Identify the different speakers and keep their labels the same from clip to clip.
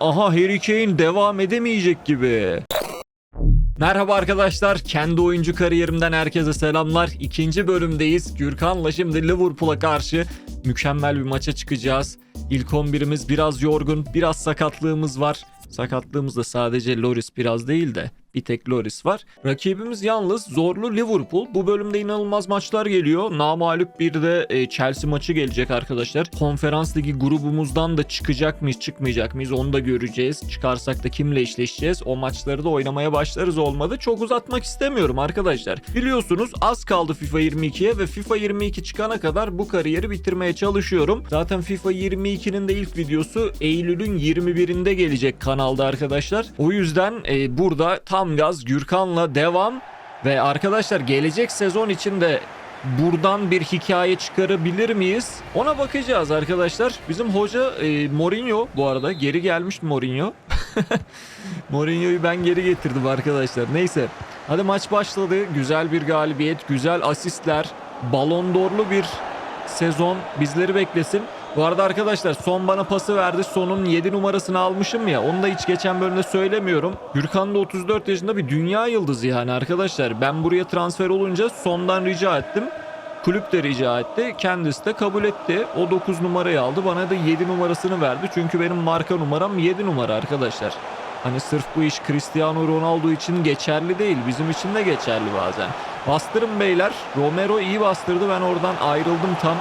Speaker 1: Aha Harry Kane devam edemeyecek gibi. Merhaba arkadaşlar. Kendi oyuncu kariyerimden herkese selamlar. İkinci bölümdeyiz. Gürkan'la şimdi Liverpool'a karşı mükemmel bir maça çıkacağız. İlk 11'imiz biraz yorgun, biraz sakatlığımız var. Sakatlığımız da sadece Loris biraz değil de bir tek Loris var. Rakibimiz yalnız zorlu Liverpool. Bu bölümde inanılmaz maçlar geliyor. Namalup bir de e, Chelsea maçı gelecek arkadaşlar. Konferans ligi grubumuzdan da çıkacak mıyız çıkmayacak mıyız onu da göreceğiz. Çıkarsak da kimle eşleşeceğiz. O maçları da oynamaya başlarız olmadı. Çok uzatmak istemiyorum arkadaşlar. Biliyorsunuz az kaldı FIFA 22'ye ve FIFA 22 çıkana kadar bu kariyeri bitirmeye çalışıyorum. Zaten FIFA 22'nin de ilk videosu Eylül'ün 21'inde gelecek kanalda arkadaşlar. O yüzden e, burada tam gaz Gürkan'la devam ve arkadaşlar gelecek sezon için de buradan bir hikaye çıkarabilir miyiz? Ona bakacağız arkadaşlar. Bizim hoca e, Mourinho bu arada geri gelmiş Mourinho. Mourinho'yu ben geri getirdim arkadaşlar. Neyse. Hadi maç başladı. Güzel bir galibiyet, güzel asistler, balon d'Or'lu bir sezon bizleri beklesin. Bu arada arkadaşlar son bana pası verdi. Sonun 7 numarasını almışım ya. Onu da hiç geçen bölümde söylemiyorum. Gürkan da 34 yaşında bir dünya yıldızı yani arkadaşlar. Ben buraya transfer olunca sondan rica ettim. Kulüp de rica etti. Kendisi de kabul etti. O 9 numarayı aldı. Bana da 7 numarasını verdi. Çünkü benim marka numaram 7 numara arkadaşlar. Hani sırf bu iş Cristiano Ronaldo için geçerli değil. Bizim için de geçerli bazen. Bastırın beyler. Romero iyi bastırdı. Ben oradan ayrıldım tam.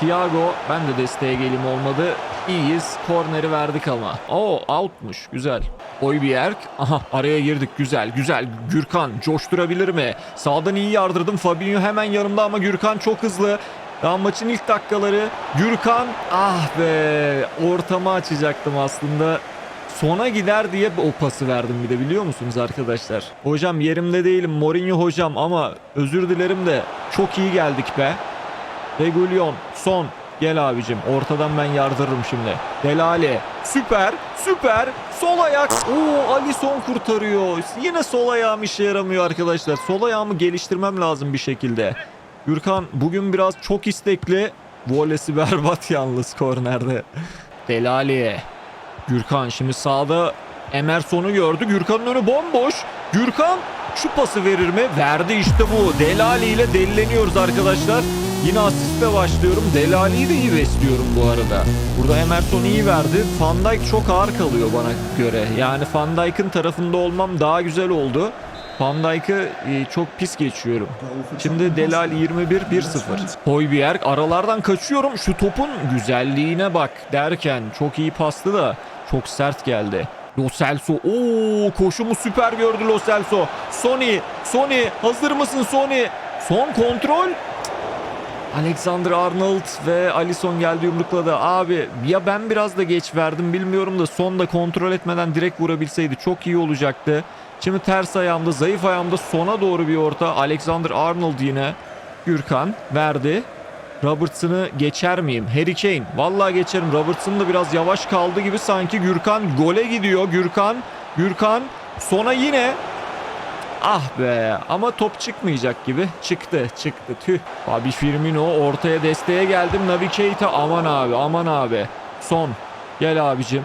Speaker 1: Thiago ben de desteğe geleyim olmadı. İyiyiz. Korneri verdik ama. Oo outmuş. Güzel. Oybier. Aha araya girdik. Güzel güzel. Gürkan coşturabilir mi? Sağdan iyi yardırdım. Fabinho hemen yanımda ama Gürkan çok hızlı. Daha maçın ilk dakikaları. Gürkan ah be ortamı açacaktım aslında. Sona gider diye o pası verdim bir de biliyor musunuz arkadaşlar? Hocam yerimde değilim Mourinho hocam ama özür dilerim de çok iyi geldik be. Regulion son gel abicim ortadan ben yardırırım şimdi. Delali süper süper sol ayak. Oo Alisson kurtarıyor. Yine sol ayağım işe yaramıyor arkadaşlar. Sol ayağımı geliştirmem lazım bir şekilde. Gürkan bugün biraz çok istekli. Volesi berbat yalnız kornerde. Delali. Gürkan şimdi sağda Emerson'u gördü. Gürkan'ın önü bomboş. Gürkan şu pası verir mi? Verdi işte bu. Delali ile delileniyoruz arkadaşlar. Yine asiste başlıyorum. Delali'yi de iyi besliyorum bu arada. Burada Emerson iyi verdi. Van Dijk çok ağır kalıyor bana göre. Yani Van Dijk'ın tarafında olmam daha güzel oldu. Van Dijk'ı e, çok pis geçiyorum. Şimdi Delal 21 1-0. Hoybjerg aralardan kaçıyorum. Şu topun güzelliğine bak derken çok iyi pastı da çok sert geldi. Lo Celso. Oo koşumu süper gördü Lo Celso. Sony, Sony hazır mısın Sony? Son kontrol. Alexander Arnold ve Alisson geldi yumrukladı. Abi ya ben biraz da geç verdim bilmiyorum da sonda kontrol etmeden direkt vurabilseydi çok iyi olacaktı. Şimdi ters ayağımda zayıf ayağımda sona doğru bir orta. Alexander Arnold yine. Gürkan verdi. Robertson'ı geçer miyim? Harry Kane. Vallahi geçerim. Robertson da biraz yavaş kaldı gibi sanki. Gürkan gole gidiyor. Gürkan. Gürkan. Sona yine. Ah be ama top çıkmayacak gibi. Çıktı çıktı tüh. Abi Firmino ortaya desteğe geldim. Naby Keita aman abi aman abi. Son. Gel abicim.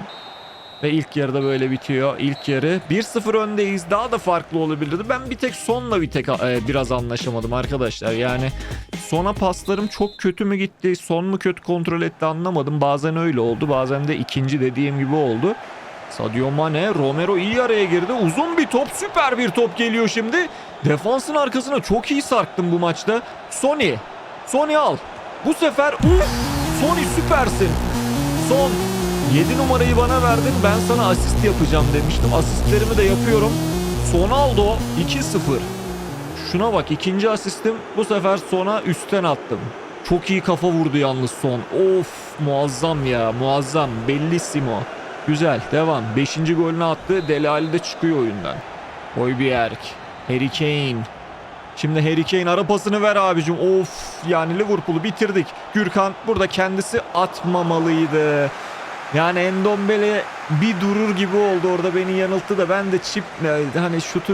Speaker 1: Ve ilk yarıda böyle bitiyor. İlk yarı 1-0 öndeyiz. Daha da farklı olabilirdi. Ben bir tek sonla bir tek e, biraz anlaşamadım arkadaşlar. Yani sona paslarım çok kötü mü gitti? Son mu kötü kontrol etti anlamadım. Bazen öyle oldu. Bazen de ikinci dediğim gibi oldu. Sadio Mane, Romero iyi araya girdi. Uzun bir top, süper bir top geliyor şimdi. Defansın arkasına çok iyi sarktım bu maçta. Sony, Sony al. Bu sefer uf, Sony süpersin. Son 7 numarayı bana verdin ben sana asist yapacağım demiştim. Asistlerimi de yapıyorum. Sonaldo 2-0. Şuna bak ikinci asistim bu sefer sona üstten attım. Çok iyi kafa vurdu yalnız son. Of muazzam ya muazzam. Bellissimo. Güzel devam. Beşinci golünü attı. Delali de çıkıyor oyundan. Højbjerg. Harry Kane. Şimdi Harry Kane ara pasını ver abicim. Of yani Liverpool'u bitirdik. Gürkan burada kendisi atmamalıydı. Yani Endombele bir durur gibi oldu orada beni yanılttı da ben de çip hani şutu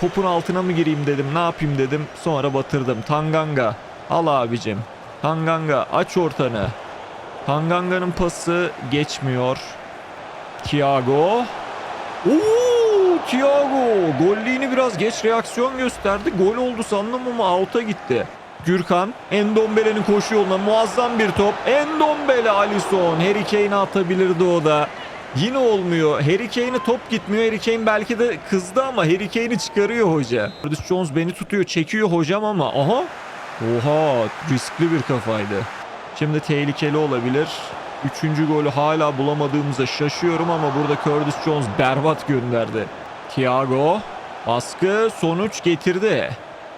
Speaker 1: topun altına mı gireyim dedim ne yapayım dedim sonra batırdım. Tanganga al abicim. Tanganga aç ortanı. Tanganga'nın pası geçmiyor. Thiago. Oo, Thiago. Golliğini biraz geç reaksiyon gösterdi. Gol oldu sandım ama out'a gitti. Gürkan, Endombele'nin koşu yoluna muazzam bir top. Endombele Alisson. Harry Kane'e atabilirdi o da. Yine olmuyor. Harry Kane'e top gitmiyor. Harry Kane belki de kızdı ama Harry Kane'i çıkarıyor hoca. Curtis Jones beni tutuyor, çekiyor hocam ama aha. Oha, riskli bir kafaydı. Şimdi tehlikeli olabilir. Üçüncü golü hala bulamadığımıza şaşıyorum ama burada Curtis Jones berbat gönderdi. Thiago baskı sonuç getirdi.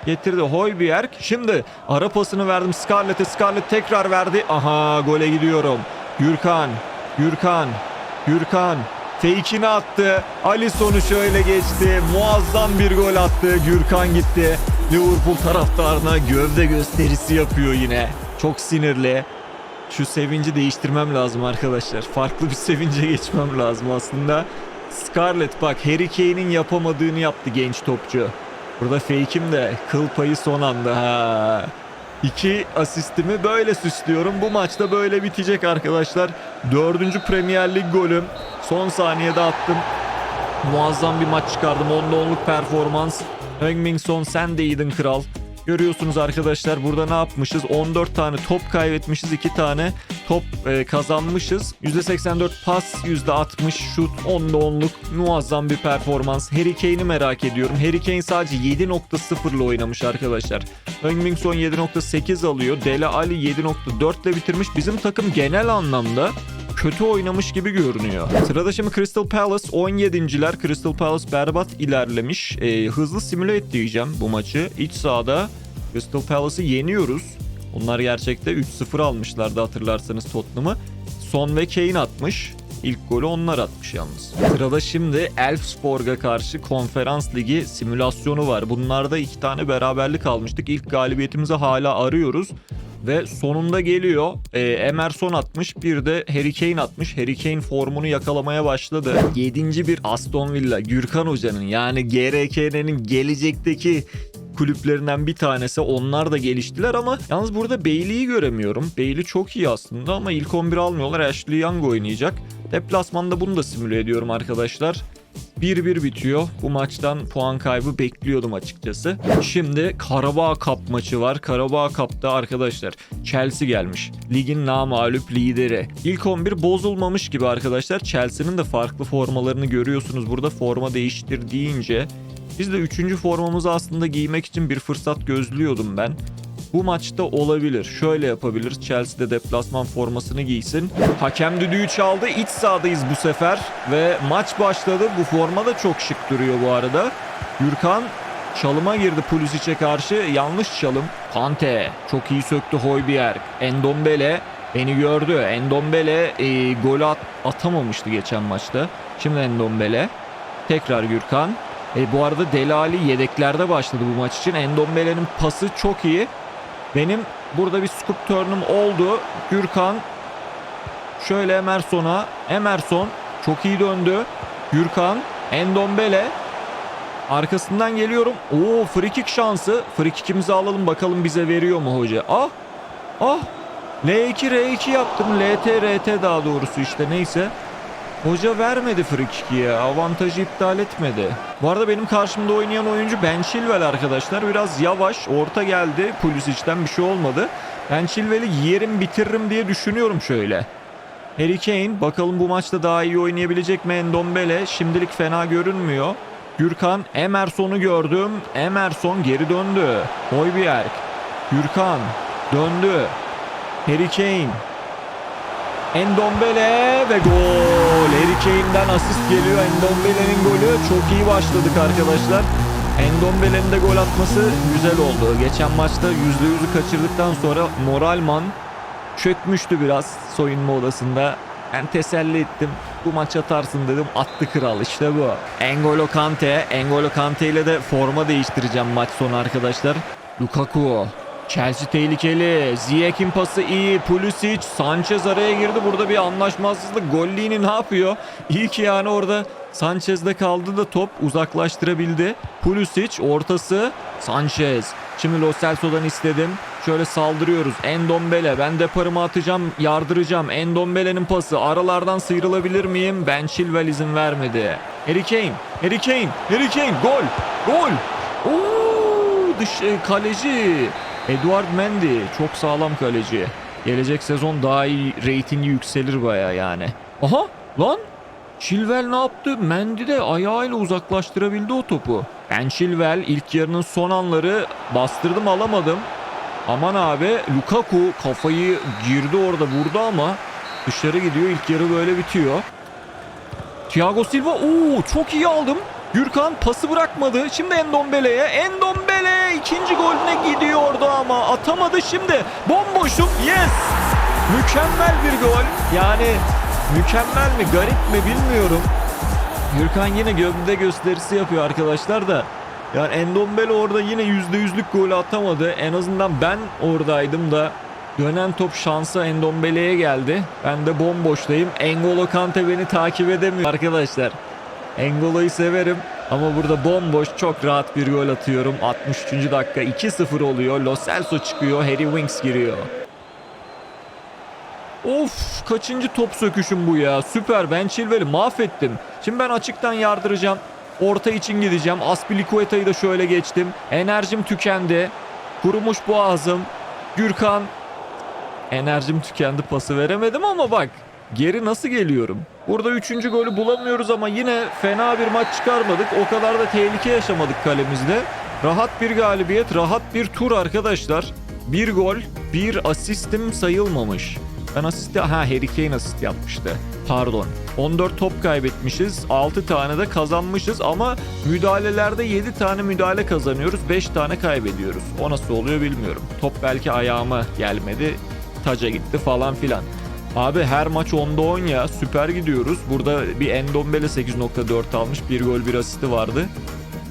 Speaker 1: Getirdi Hoybjerg. Şimdi ara pasını verdim Scarlett'e. Scarlett tekrar verdi. Aha gole gidiyorum. Gürkan. Gürkan. Gürkan. Fake'ini attı. Alisson'u şöyle geçti. Muazzam bir gol attı. Gürkan gitti. Liverpool taraftarına gövde gösterisi yapıyor yine. Çok sinirli. Şu sevinci değiştirmem lazım arkadaşlar. Farklı bir sevince geçmem lazım aslında. Scarlett bak Harry Kane'in yapamadığını yaptı genç topçu. Burada fake'im de kıl payı son anda ha. İki asistimi böyle süslüyorum. Bu maçta böyle bitecek arkadaşlar. Dördüncü Premier Lig golüm. Son saniyede attım. Muazzam bir maç çıkardım. 10'da 10'luk performans. Heung-Min sen de iyiydin kral. Görüyorsunuz arkadaşlar burada ne yapmışız? 14 tane top kaybetmişiz. 2 tane top e, kazanmışız. %84 pas, %60 şut, 10'da 10'luk muazzam bir performans. Harry Kane'i merak ediyorum. Harry Kane sadece 7.0 ile oynamış arkadaşlar. Heung-Min Son 7.8 alıyor. Dele Ali 7.4 ile bitirmiş. Bizim takım genel anlamda kötü oynamış gibi görünüyor. Sırada şimdi Crystal Palace 17.ler. Crystal Palace berbat ilerlemiş. Ee, hızlı simüle diyeceğim bu maçı. İç sahada Crystal Palace'ı yeniyoruz. Onlar gerçekte 3-0 almışlardı hatırlarsanız Tottenham'ı. Son ve Kane atmış. İlk golü onlar atmış yalnız. Sırada şimdi Elfsborg'a karşı konferans ligi simülasyonu var. Bunlarda iki tane beraberlik almıştık. İlk galibiyetimizi hala arıyoruz. Ve sonunda geliyor. Ee, Emerson atmış. Bir de Harry Kane atmış. Harry Kane formunu yakalamaya başladı. Yedinci bir Aston Villa. Gürkan Hoca'nın yani GRK'nin gelecekteki kulüplerinden bir tanesi. Onlar da geliştiler ama yalnız burada Bailey'i göremiyorum. Bailey çok iyi aslında ama ilk 11 almıyorlar. Ashley Young oynayacak. Deplasmanda bunu da simüle ediyorum arkadaşlar. 1-1 bitiyor. Bu maçtan puan kaybı bekliyordum açıkçası. Şimdi Karabağ Cup maçı var. Karabağ Cup'ta arkadaşlar Chelsea gelmiş. Ligin namağlup lideri. İlk 11 bozulmamış gibi arkadaşlar. Chelsea'nin de farklı formalarını görüyorsunuz. Burada forma değiştir deyince biz de 3. formamızı aslında giymek için bir fırsat gözlüyordum ben. Bu maçta olabilir. Şöyle yapabiliriz. Chelsea'de deplasman formasını giysin. Hakem düdüğü çaldı. İç sahadayız bu sefer. Ve maç başladı. Bu forma da çok şık duruyor bu arada. Gürkan çalıma girdi Pulisic'e karşı. Yanlış çalım. Kante çok iyi söktü Hoybjerg. Endombele beni gördü. Endombele e, golü at- atamamıştı geçen maçta. Şimdi Endombele. Tekrar Gürkan. E, bu arada Delali yedeklerde başladı bu maç için. Endombele'nin pası çok iyi. Benim burada bir scoop turn'um oldu. Gürkan şöyle Emerson'a. Emerson çok iyi döndü. Gürkan, Endombele arkasından geliyorum. Oo free kick şansı. Free kick'imizi alalım bakalım bize veriyor mu hoca. Ah! Ah! L2 R2 yaptım. LT RT daha doğrusu işte neyse. Hoca vermedi ya. Avantajı iptal etmedi. Bu arada benim karşımda oynayan oyuncu Ben Chilwell arkadaşlar. Biraz yavaş. Orta geldi. Pulisic'den bir şey olmadı. Ben Chilwell'i yerim bitiririm diye düşünüyorum şöyle. Harry Kane bakalım bu maçta daha iyi oynayabilecek mi Endombele? Şimdilik fena görünmüyor. Gürkan Emerson'u gördüm. Emerson geri döndü. Hoybjerg. Gürkan döndü. Harry Kane. Endombele ve gol. Harry Kane'den asist geliyor. Endombele'nin golü. Çok iyi başladık arkadaşlar. Endombele'nin de gol atması güzel oldu. Geçen maçta %100'ü kaçırdıktan sonra Moralman çökmüştü biraz soyunma odasında. Ben teselli ettim. Bu maç atarsın dedim. Attı kral işte bu. Engolo Kante. Engolo Kante ile de forma değiştireceğim maç sonu arkadaşlar. Lukaku. Chelsea tehlikeli. Ziyech'in pası iyi. Pulisic. Sanchez araya girdi. Burada bir anlaşmazlık. Gollini ne yapıyor? İyi ki yani orada Sanchez'de kaldı da top uzaklaştırabildi. Pulisic ortası. Sanchez. Şimdi Lo Celso'dan istedim. Şöyle saldırıyoruz. Endombele ben deparımı atacağım yardıracağım. Endombele'nin pası aralardan sıyrılabilir miyim? Ben Chilwell izin vermedi. Harry Kane. Harry Kane. Harry Kane. Gol. Gol. Oo, dış e, kaleci. Eduard Mendy. Çok sağlam kaleci. Gelecek sezon daha iyi reytingi yükselir baya yani. Aha lan Chilwell ne yaptı? Mendy de ayağıyla uzaklaştırabildi o topu. Ben Chilwell ilk yarının son anları bastırdım alamadım. Aman abi Lukaku kafayı girdi orada vurdu ama dışarı gidiyor. İlk yarı böyle bitiyor. Thiago Silva ooo çok iyi aldım. Gürkan pası bırakmadı. Şimdi Endombele'ye. Endombele ikinci golüne gidiyordu ama atamadı şimdi. Bomboşum. Yes. Mükemmel bir gol. Yani mükemmel mi garip mi bilmiyorum. Gürkan yine gövde gösterisi yapıyor arkadaşlar da. Yani Endombele orada yine %100'lük golü atamadı. En azından ben oradaydım da dönen top şansa Endombele'ye geldi. Ben de bomboştayım. Engolo Kante beni takip edemiyor arkadaşlar. Engolo'yu severim ama burada bomboş çok rahat bir gol atıyorum. 63. dakika 2-0 oluyor. Lo Celso çıkıyor. Harry Winks giriyor. Of kaçıncı top söküşüm bu ya. Süper ben Chilwell'i mahvettim. Şimdi ben açıktan yardıracağım. Orta için gideceğim. Aspilicueta'yı da şöyle geçtim. Enerjim tükendi. Kurumuş boğazım. Gürkan. Enerjim tükendi pası veremedim ama bak. Geri nasıl geliyorum? Burada üçüncü golü bulamıyoruz ama yine fena bir maç çıkarmadık. O kadar da tehlike yaşamadık kalemizde. Rahat bir galibiyet, rahat bir tur arkadaşlar. Bir gol, bir asistim sayılmamış. Ben asist... Ha Harry Kane asist yapmıştı. Pardon. 14 top kaybetmişiz. 6 tane de kazanmışız ama müdahalelerde 7 tane müdahale kazanıyoruz. 5 tane kaybediyoruz. O nasıl oluyor bilmiyorum. Top belki ayağıma gelmedi. Taca gitti falan filan. Abi her maç 10'da 10 ya. Süper gidiyoruz. Burada bir Endombele 8.4 almış. Bir gol bir asisti vardı.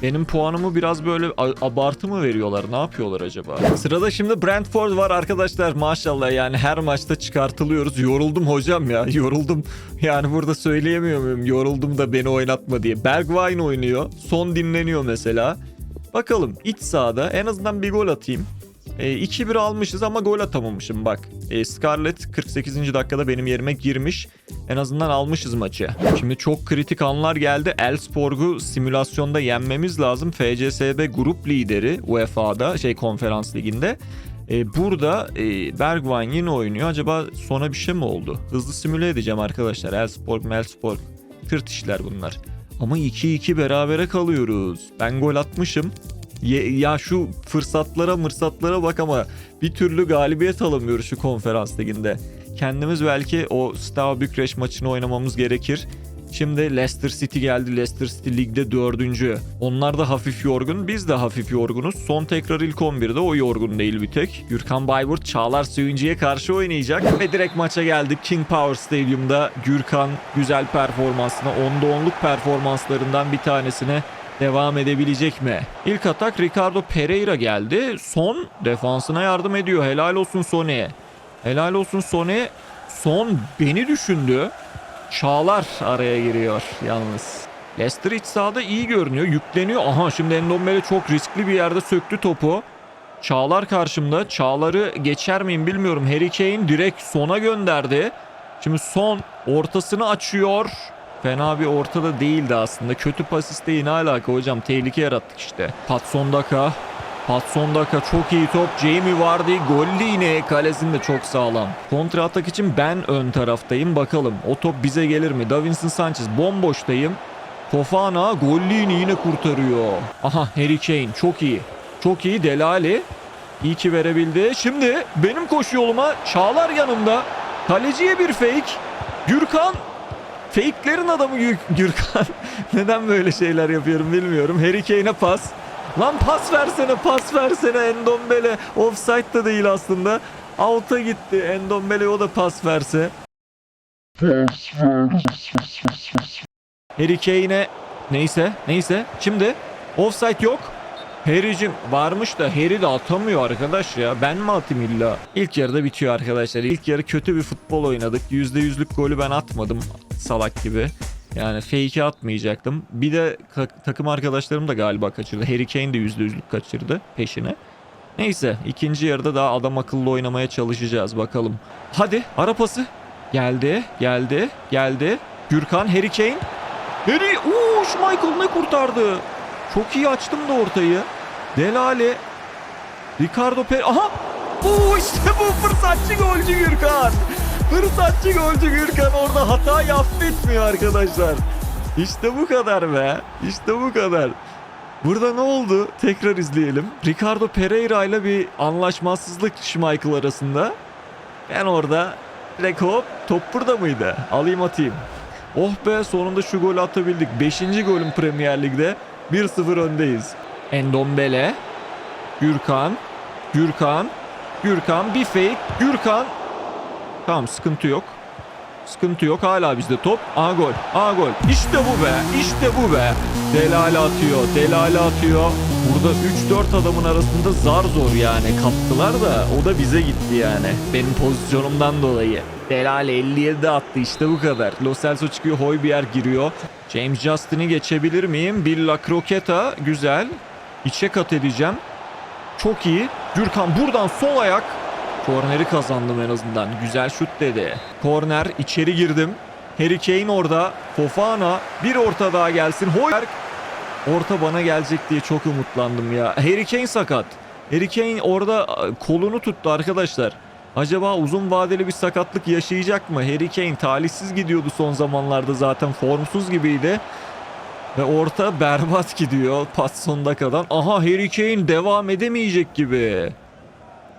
Speaker 1: Benim puanımı biraz böyle abartı mı veriyorlar? Ne yapıyorlar acaba? Sırada şimdi Brentford var arkadaşlar. Maşallah yani her maçta çıkartılıyoruz. Yoruldum hocam ya. Yoruldum. Yani burada söyleyemiyor muyum? Yoruldum da beni oynatma diye. Bergwijn oynuyor. Son dinleniyor mesela. Bakalım iç sahada en azından bir gol atayım. E, 2-1 almışız ama gol atamamışım bak. E, Scarlett 48. dakikada benim yerime girmiş. En azından almışız maçı. Şimdi çok kritik anlar geldi. Elfsborg'u simülasyonda yenmemiz lazım. FCSB grup lideri UEFA'da şey konferans liginde. E, burada e, Bergwijn yine oynuyor. Acaba sona bir şey mi oldu? Hızlı simüle edeceğim arkadaşlar. Elfsborg, Melfsborg. Tırt işler bunlar. Ama 2-2 berabere kalıyoruz. Ben gol atmışım. Ya şu fırsatlara mırsatlara bak ama bir türlü galibiyet alamıyoruz şu konferans liginde. Kendimiz belki o Steaua Bükreş maçını oynamamız gerekir. Şimdi Leicester City geldi. Leicester City ligde dördüncü. Onlar da hafif yorgun. Biz de hafif yorgunuz. Son tekrar ilk 11'de o yorgun değil bir tek. Gürkan Bayburt Çağlar Söyüncü'ye karşı oynayacak. Ve direkt maça geldik. King Power Stadyum'da Gürkan güzel performansına 10'da 10'luk performanslarından bir tanesine devam edebilecek mi? İlk atak Ricardo Pereira geldi. Son defansına yardım ediyor. Helal olsun Sone'ye. Helal olsun Sone. Son beni düşündü. Çağlar araya giriyor yalnız. Leicester iç sahada iyi görünüyor. Yükleniyor. Aha şimdi Endombele çok riskli bir yerde söktü topu. Çağlar karşımda. Çağlar'ı geçer miyim bilmiyorum. Harry Kane direkt sona gönderdi. Şimdi son ortasını açıyor. Fena bir ortada değildi aslında. Kötü pas isteği ne alaka hocam? Tehlike yarattık işte. Patson Daka. Patson Daka çok iyi top. Jamie Vardy gollü yine. Kalesinde çok sağlam. Kontra atak için ben ön taraftayım. Bakalım o top bize gelir mi? Davinson Sanchez bomboştayım. Fofana gollü yine kurtarıyor. Aha Harry Kane çok iyi. Çok iyi Delali. İyi ki verebildi. Şimdi benim koşu yoluma Çağlar yanımda. Kaleciye bir fake. Gürkan Fake'lerin adamı Gür- Gürkan. Neden böyle şeyler yapıyorum bilmiyorum. Harry Kane'e pas. Lan pas versene pas versene Endombele. Offside da değil aslında. Out'a gitti. Endombele o da pas verse. Harry Kane'e neyse neyse şimdi offside yok. Harry'cim varmış da Harry de atamıyor arkadaş ya. Ben mi atayım illa? İlk yarıda bitiyor arkadaşlar. İlk yarı kötü bir futbol oynadık. %100'lük golü ben atmadım salak gibi. Yani fake'i atmayacaktım. Bir de takım arkadaşlarım da galiba kaçırdı. Harry Kane de %100'lük kaçırdı peşine. Neyse ikinci yarıda daha adam akıllı oynamaya çalışacağız bakalım. Hadi ara pası. Geldi, geldi, geldi. Gürkan, Harry Kane. Harry, uuu Michael ne kurtardı. Çok iyi açtım da ortayı. Delale. Ricardo Per... Aha! Bu işte bu fırsatçı golcü Gürkan. Fırsatçı golcü Gürkan orada hatayı affetmiyor arkadaşlar. İşte bu kadar be. İşte bu kadar. Burada ne oldu? Tekrar izleyelim. Ricardo Pereira ile bir anlaşmazsızlık Schmeichel arasında. Ben orada direkt top burada mıydı? Alayım atayım. Oh be sonunda şu golü atabildik. 5. golüm Premier Lig'de. 1-0 öndeyiz. Endombele. Gürkan. Gürkan. Gürkan bir fake. Gürkan. Tamam sıkıntı yok. Sıkıntı yok hala bizde top. A gol. A gol. İşte bu be. İşte bu be. Delale atıyor. Delale atıyor. Burada 3-4 adamın arasında zar zor yani kaptılar da o da bize gitti yani. Benim pozisyonumdan dolayı. Delale 57 attı işte bu kadar. Lo Celso çıkıyor. Hoybier giriyor. James Justin'i geçebilir miyim? Bir La Croqueta. Güzel. İçe kat edeceğim. Çok iyi. Gürkan buradan sol ayak. Korneri kazandım en azından. Güzel şut dedi. Korner içeri girdim. Harry Kane orada. Fofana bir orta daha gelsin. Hoyer orta bana gelecek diye çok umutlandım ya. Harry Kane sakat. Harry Kane orada kolunu tuttu arkadaşlar. Acaba uzun vadeli bir sakatlık yaşayacak mı? Harry Kane talihsiz gidiyordu son zamanlarda zaten formsuz gibiydi. Ve orta berbat gidiyor pas sonuna kadar. Aha Harry Kane devam edemeyecek gibi.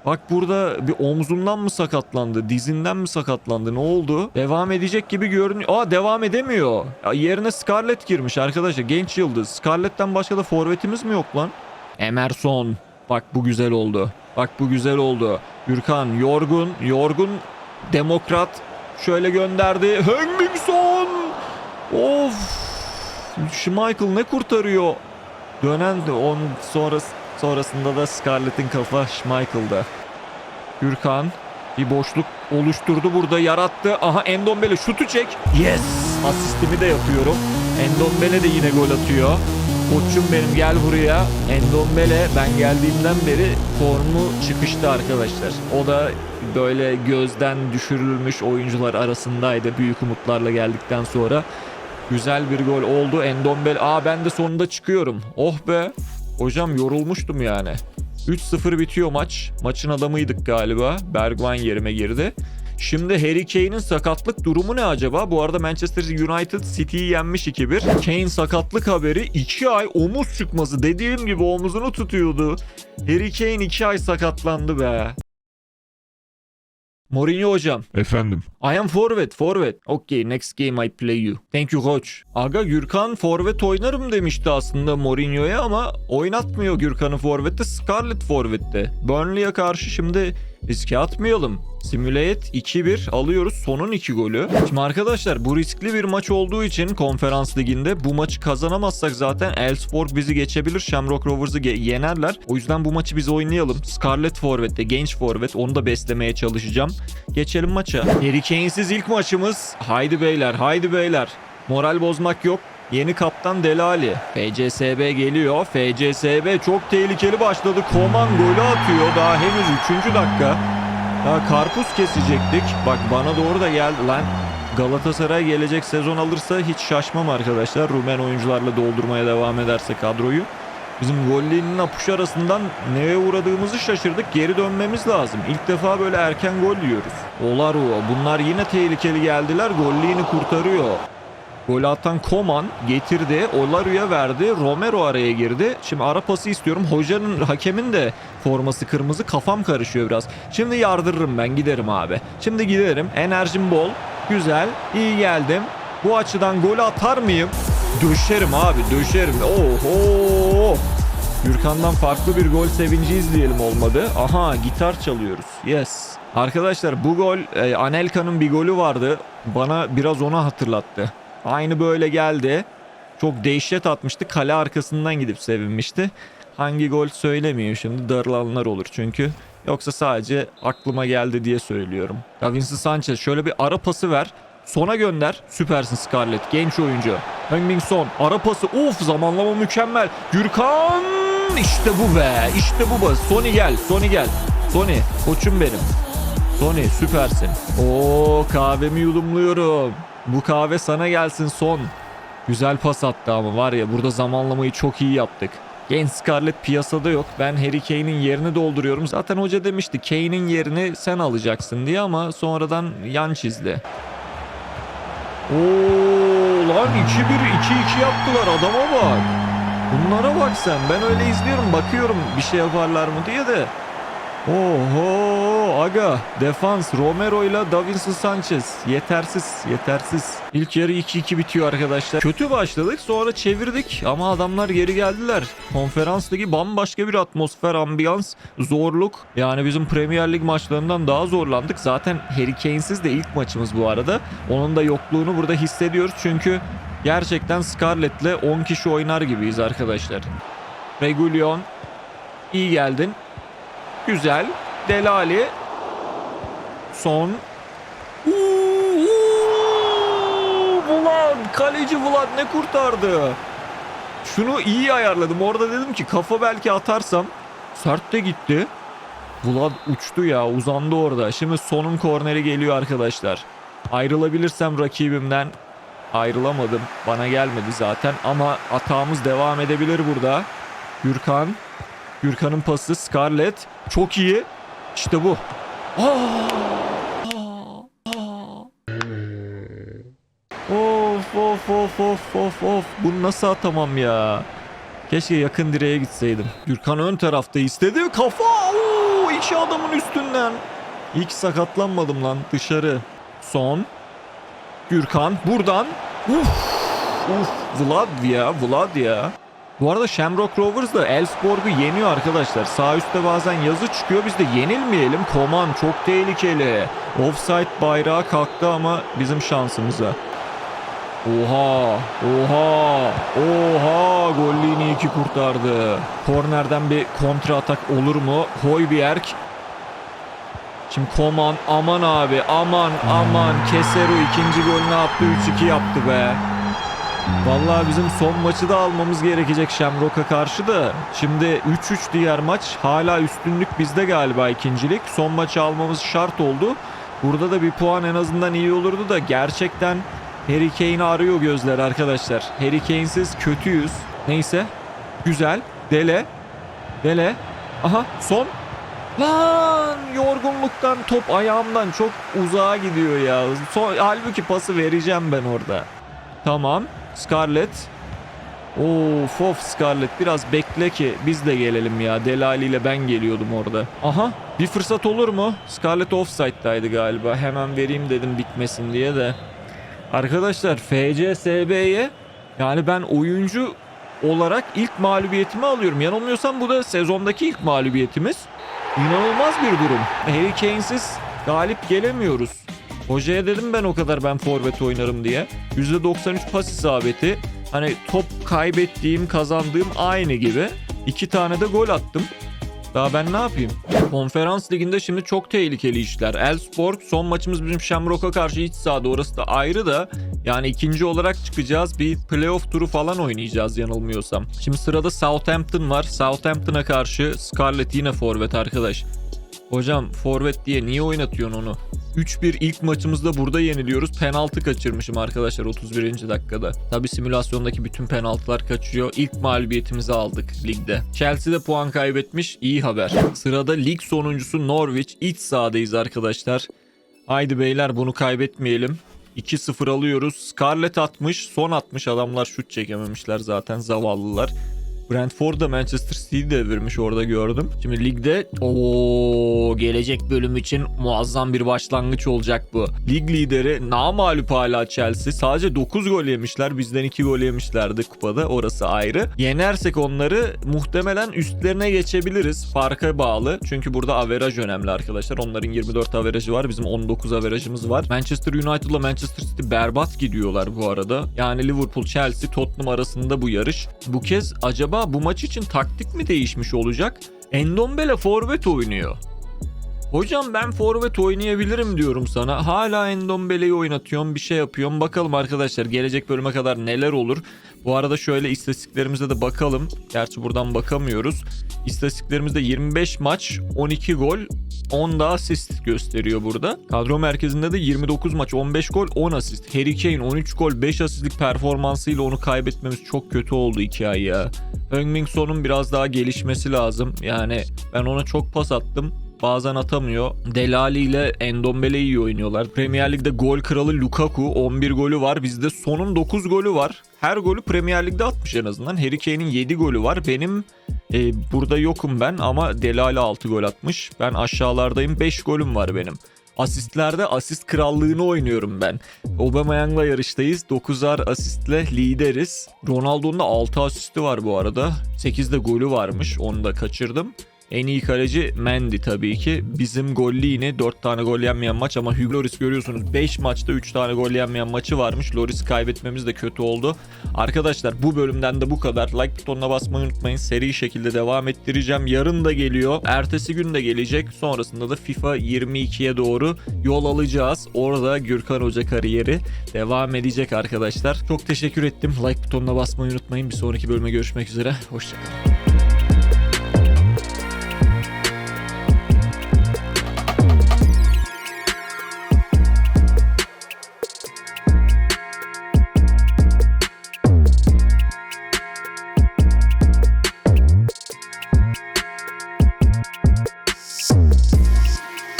Speaker 1: Bak burada bir omzundan mı sakatlandı? Dizinden mi sakatlandı? Ne oldu? Devam edecek gibi görünüyor. Aa devam edemiyor. Ya yerine Scarlett girmiş arkadaşlar. Genç yıldız. Scarlett'ten başka da forvetimiz mi yok lan? Emerson. Bak bu güzel oldu. Bak bu güzel oldu. Gürkan yorgun. Yorgun. Demokrat. Şöyle gönderdi. Hengminson. Of. Schmeichel ne kurtarıyor? Dönen de onun sonrası Sonrasında da Scarlett'in kafa Schmeichel'da. Gürkan bir boşluk oluşturdu burada yarattı. Aha Endombele şutu çek. Yes! Asistimi de yapıyorum. Endombele de yine gol atıyor. Koçum benim gel buraya. Endombele ben geldiğimden beri formu çıkıştı arkadaşlar. O da böyle gözden düşürülmüş oyuncular arasındaydı. Büyük umutlarla geldikten sonra. Güzel bir gol oldu. Endombele. Aa ben de sonunda çıkıyorum. Oh be. Hocam yorulmuştum yani. 3-0 bitiyor maç. Maçın adamıydık galiba. Bergwijn yerime girdi. Şimdi Harry Kane'in sakatlık durumu ne acaba? Bu arada Manchester United City'yi yenmiş 2-1. Kane sakatlık haberi 2 ay omuz çıkması. Dediğim gibi omuzunu tutuyordu. Harry Kane 2 ay sakatlandı be. Mourinho hocam.
Speaker 2: Efendim.
Speaker 1: I am forward, forward. Okay, next game I play you. Thank you coach. Aga Gürkan forvet oynarım demişti aslında Mourinho'ya ama oynatmıyor Gürkan'ı forvette. Scarlett forvette. Burnley'e karşı şimdi riske atmayalım. Simulate 2-1 alıyoruz sonun 2 golü. Şimdi arkadaşlar bu riskli bir maç olduğu için konferans liginde bu maçı kazanamazsak zaten Elfsborg bizi geçebilir. Shamrock Rovers'ı yenerler. O yüzden bu maçı biz oynayalım. Scarlett forvette, genç forvet onu da beslemeye çalışacağım. Geçelim maça. Harry Kane'siz ilk maçımız. Haydi beyler, haydi beyler. Moral bozmak yok. Yeni kaptan Delali. FCSB geliyor. FCSB çok tehlikeli başladı. Koman golü atıyor. Daha henüz 3. dakika. Daha karpuz kesecektik. Bak bana doğru da geldi lan. Galatasaray gelecek sezon alırsa hiç şaşmam arkadaşlar. Rumen oyuncularla doldurmaya devam ederse kadroyu. Bizim Golli'nin apuş arasından neye uğradığımızı şaşırdık. Geri dönmemiz lazım. İlk defa böyle erken gol yiyoruz. Olaru bunlar yine tehlikeli geldiler. Golli'ni kurtarıyor. Gol atan Koman getirdi. Olaru'ya verdi. Romero araya girdi. Şimdi ara pası istiyorum. Hocanın, hakemin de forması kırmızı. Kafam karışıyor biraz. Şimdi yardırırım ben. Giderim abi. Şimdi giderim. Enerjim bol. Güzel. iyi geldim. Bu açıdan gol atar mıyım? Döşerim abi. Döşerim. Oho. Gürkan'dan farklı bir gol sevinci izleyelim olmadı. Aha gitar çalıyoruz. Yes. Arkadaşlar bu gol e, Anelka'nın bir golü vardı. Bana biraz onu hatırlattı. Aynı böyle geldi. Çok dehşet atmıştı. Kale arkasından gidip sevinmişti. Hangi gol söylemiyor şimdi darılanlar olur çünkü. Yoksa sadece aklıma geldi diye söylüyorum. Davinson Sanchez şöyle bir ara pası ver. Sona gönder. Süpersin Scarlett. Genç oyuncu. Heung-Min Son. Ara pası. Uf zamanlama mükemmel. Gürkan işte bu be. İşte bu be. Sony gel. Sony gel. Sony koçum benim. Sony süpersin. Oo kahvemi yudumluyorum. Bu kahve sana gelsin son. Güzel pas attı ama var ya burada zamanlamayı çok iyi yaptık. Genç Scarlett piyasada yok. Ben Harry Kane'in yerini dolduruyorum. Zaten hoca demişti Kane'in yerini sen alacaksın diye ama sonradan yan çizdi. Oo lan 2-1 2-2 yaptılar adama bak. Bunlara bak sen. Ben öyle izliyorum bakıyorum bir şey yaparlar mı diye de. Oho aga defans Romero ile Davinson Sanchez yetersiz yetersiz. İlk yarı 2-2 bitiyor arkadaşlar. Kötü başladık sonra çevirdik ama adamlar geri geldiler. Konferans ligi bambaşka bir atmosfer, ambiyans, zorluk. Yani bizim Premier Lig maçlarından daha zorlandık. Zaten Harry Kane'siz de ilk maçımız bu arada. Onun da yokluğunu burada hissediyoruz çünkü gerçekten Scarlett'le 10 kişi oynar gibiyiz arkadaşlar. Regulion iyi geldin. Güzel. Delali. Son. Uuu, Vlad. Kaleci Vlad ne kurtardı. Şunu iyi ayarladım. Orada dedim ki kafa belki atarsam. Sert de gitti. Vlad uçtu ya uzandı orada. Şimdi sonun korneri geliyor arkadaşlar. Ayrılabilirsem rakibimden ayrılamadım. Bana gelmedi zaten ama atağımız devam edebilir burada. Gürkan Gürkan'ın pası Scarlett çok iyi. İşte bu. Aa! Of of of of of of. Bunu nasıl atamam ya? Keşke yakın direğe gitseydim. Gürkan ön tarafta istedi. Kafa! Oo, iki adamın üstünden. İlk sakatlanmadım lan dışarı. Son. Gürkan buradan. Uf. Uf. Vlad ya. Vlad ya. Bu arada Shamrock Rovers da Elfsborg'u yeniyor arkadaşlar. Sağ üstte bazen yazı çıkıyor. Biz de yenilmeyelim. Koman çok tehlikeli. Offside bayrağı kalktı ama bizim şansımıza. Oha! Oha! Oha! Gollini iki kurtardı. Kornerden bir kontra atak olur mu? Hoybjerg. Şimdi Koman aman abi aman aman Keseru ikinci golünü attı 3-2 yaptı be. Vallahi bizim son maçı da almamız gerekecek Shamrock'a karşı da. Şimdi 3-3 diğer maç. Hala üstünlük bizde galiba ikincilik. Son maçı almamız şart oldu. Burada da bir puan en azından iyi olurdu da gerçekten Harry Kane'i arıyor gözler arkadaşlar. Harry Kane'siz kötüyüz. Neyse. Güzel. Dele. Dele. Aha son. Lan yorgunluktan top ayağımdan çok uzağa gidiyor ya. Son, halbuki pası vereceğim ben orada. Tamam. Scarlett. Of of Scarlett biraz bekle ki biz de gelelim ya. Delali ile ben geliyordum orada. Aha bir fırsat olur mu? Scarlett offside'daydı galiba. Hemen vereyim dedim bitmesin diye de. Arkadaşlar FCSB'ye yani ben oyuncu olarak ilk mağlubiyetimi alıyorum. Yanılmıyorsam bu da sezondaki ilk mağlubiyetimiz. İnanılmaz bir durum. Harry Kane'siz galip gelemiyoruz. Hocaya dedim ben o kadar ben forvet oynarım diye. %93 pas isabeti. Hani top kaybettiğim kazandığım aynı gibi. İki tane de gol attım. Daha ben ne yapayım? Konferans liginde şimdi çok tehlikeli işler. Elfsborg son maçımız bizim Shamrock'a karşı iç sahada orası da ayrı da yani ikinci olarak çıkacağız. Bir playoff turu falan oynayacağız yanılmıyorsam. Şimdi sırada Southampton var. Southampton'a karşı Scarlett yine forvet arkadaş. Hocam forvet diye niye oynatıyorsun onu? 3-1 ilk maçımızda burada yeniliyoruz. Penaltı kaçırmışım arkadaşlar 31. dakikada. Tabi simülasyondaki bütün penaltılar kaçıyor. İlk mağlubiyetimizi aldık ligde. Chelsea de puan kaybetmiş. İyi haber. Sırada lig sonuncusu Norwich. İç sahadayız arkadaşlar. Haydi beyler bunu kaybetmeyelim. 2-0 alıyoruz. Scarlett atmış. Son atmış. Adamlar şut çekememişler zaten zavallılar. Brentford da Manchester City'yi devirmiş orada gördüm. Şimdi ligde o gelecek bölüm için muazzam bir başlangıç olacak bu. Lig lideri namalup hala Chelsea. Sadece 9 gol yemişler. Bizden 2 gol yemişlerdi kupada. Orası ayrı. Yenersek onları muhtemelen üstlerine geçebiliriz. Farka bağlı. Çünkü burada averaj önemli arkadaşlar. Onların 24 averajı var. Bizim 19 averajımız var. Manchester United'la Manchester City berbat gidiyorlar bu arada. Yani Liverpool, Chelsea, Tottenham arasında bu yarış. Bu kez acaba bu maç için taktik mi değişmiş olacak? Endombele forvet oynuyor. Hocam ben forvet oynayabilirim diyorum sana. Hala Endombele'yi oynatıyorum bir şey yapıyorum. Bakalım arkadaşlar gelecek bölüme kadar neler olur. Bu arada şöyle istatistiklerimize de bakalım. Gerçi buradan bakamıyoruz. İstatistiklerimizde 25 maç, 12 gol, 10 da asist gösteriyor burada. Kadro merkezinde de 29 maç, 15 gol, 10 asist. Harry Kane 13 gol, 5 asistlik performansıyla onu kaybetmemiz çok kötü oldu 2 ay ya. Heung-Min Son'un biraz daha gelişmesi lazım. Yani ben ona çok pas attım. Bazen atamıyor. Delali ile Endombele iyi oynuyorlar. Premier Lig'de gol kralı Lukaku 11 golü var. Bizde Son'un 9 golü var. Her golü Premier Lig'de atmış en azından. Harry Kane'in 7 golü var. Benim e, burada yokum ben ama Delali 6 gol atmış. Ben aşağılardayım. 5 golüm var benim. Asistlerde asist krallığını oynuyorum ben. Aubameyang'la yarıştayız. 9'ar asistle lideriz. Ronaldo'nun da 6 asisti var bu arada. 8 de golü varmış. Onu da kaçırdım. En iyi kaleci Mendy tabii ki. Bizim gollü yine 4 tane gol yenmeyen maç ama Hugo Lloris görüyorsunuz 5 maçta 3 tane gol yenmeyen maçı varmış. Lloris'i kaybetmemiz de kötü oldu. Arkadaşlar bu bölümden de bu kadar. Like butonuna basmayı unutmayın. Seri şekilde devam ettireceğim. Yarın da geliyor. Ertesi gün de gelecek. Sonrasında da FIFA 22'ye doğru yol alacağız. Orada Gürkan Hoca kariyeri devam edecek arkadaşlar. Çok teşekkür ettim. Like butonuna basmayı unutmayın. Bir sonraki bölüme görüşmek üzere. Hoşçakalın.